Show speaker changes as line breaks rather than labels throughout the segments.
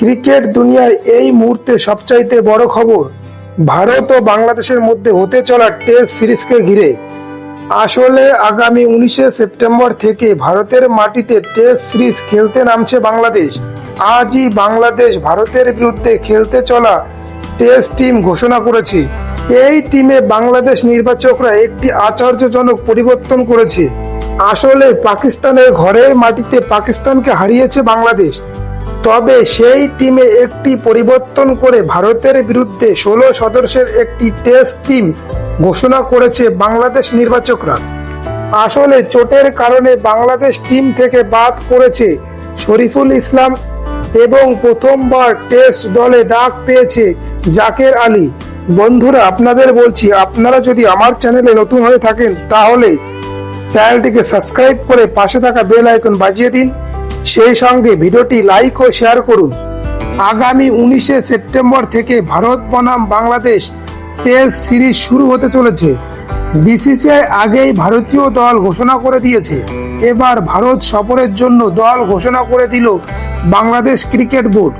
Cricket দুনিয়ায় এই মুহূর্তে সবচাইতে বড় খবর, ভারত ও বাংলাদেশের মধ্যে হতে চলা টেস্ট সিরিজকে ঘিরে। আসলে আগামী উনিশে সেপ্টেম্বর থেকে ভারতের মাটিতে টেস্ট সিরিজ খেলতে নামছে বাংলাদেশ। আজই বাংলাদেশ ভারতের বিরুদ্ধে খেলতে চলা টেস্ট টিম ঘোষণা করেছে। এই টিমে বাংলাদেশ নির্বাচকরা একটি আশ্চর্যজনক পরিবর্তন করেছে। আসলে পাকিস্তানের ঘরের মাটিতে পাকিস্তানকে হারিয়েছে বাংলাদেশ। তবে সেই টিমে একটি পরিবর্তন করে ভারতের বিরুদ্ধে ষোলো সদস্যের একটি টেস্ট টিম ঘোষণা করেছে বাংলাদেশ নির্বাচকরা। আসলে চোটের কারণে বাংলাদেশ টিম থেকে বাদ পড়েছে শরীফুল ইসলাম এবং প্রথমবার টেস্ট দলে ডাক পেয়েছে জাকের আলী। বন্ধুরা, আপনাদের বলছি, আপনারা যদি আমার চ্যানেলে নতুন হয়ে থাকেন, তাহলে চ্যানেলটিকে সাবস্ক্রাইব করে পাশে থাকা বেল আইকন বাজিয়ে দিন। সেই সঙ্গে ভিডিওটি লাইক ও শেয়ার করুন। আগামী উনিশে সেপ্টেম্বর থেকে ভারত বনাম বাংলাদেশ টেস্ট সিরিজ শুরু হতে চলেছে। বিসিসিআই আগেই ভারতীয় দল ঘোষণা করে দিয়েছে। এবার ভারত সফরের জন্য দল ঘোষণা করে দিল বাংলাদেশ ক্রিকেট বোর্ড।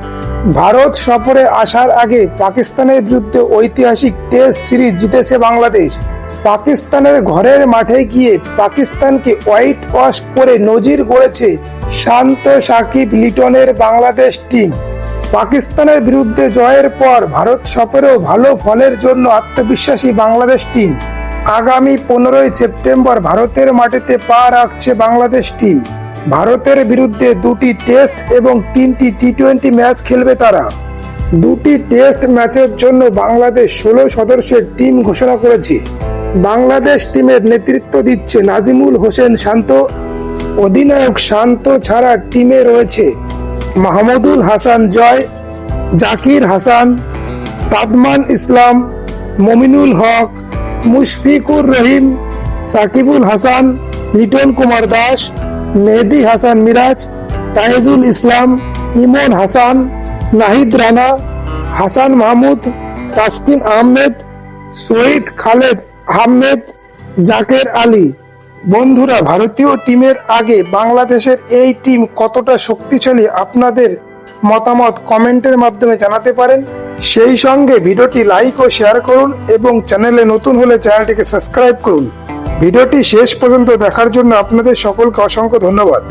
ভারত সফরে আসার আগে পাকিস্তানের বিরুদ্ধে ঐতিহাসিক টেস্ট সিরিজ জিতেছে বাংলাদেশ। পাকিস্তানের ঘরের মাঠে গিয়ে পাকিস্তানকে হোয়াইট ওয়াশ করে নজির গড়েছে শান্ত সাকিব লিটনের বাংলাদেশ টিম। পাকিস্তানের বিরুদ্ধে জয়ের পর ভারত সফরেও ভালো ফলের জন্য আত্মবিশ্বাসী বাংলাদেশ টিম। আগামী পনেরোই সেপ্টেম্বর ভারতের মাটিতে পা রাখছে বাংলাদেশ টিম। ভারতের বিরুদ্ধে দুটি টেস্ট এবং তিনটি টি টোয়েন্টি ম্যাচ খেলবে তারা। দুটি টেস্ট ম্যাচের জন্য বাংলাদেশ ষোলো সদস্যের টিম ঘোষণা করেছে। বাংলাদেশ টিমের নেতৃত্ব দিচ্ছে নাজিমুল হোসেন শান্ত অধিনায়ক শান্ত ছাড়া টিমে রয়েছে মাহমুদুল হাসান জয়, জাকির হাসান, সাদমান ইসলাম, মমিনুল হক, মুশফিকুর রহিম, সাকিবুল হাসান, লিটন কুমার দাস, মেহেদি হাসান মিরাজ তাইজুল ইসলাম, ইমন হাসান, নাহিদ রানা, হাসান মাহমুদ, তাসকিন আহমেদ শহীদ খালেদ আহমেদ, জাকের আলী। বন্ধুরা, ভারতীয় টিমের আগে বাংলাদেশের এই টিম কতটা শক্তিশালী আপনাদের মতামত কমেন্টের মাধ্যমে জানাতে পারেন। সেই সঙ্গে ভিডিওটি লাইক ও শেয়ার করুন এবং চ্যানেলে নতুন হলে চ্যানেলটিকে সাবস্ক্রাইব করুন। ভিডিওটি শেষ পর্যন্ত দেখার জন্য আপনাদের সকলকে অসংখ্য ধন্যবাদ।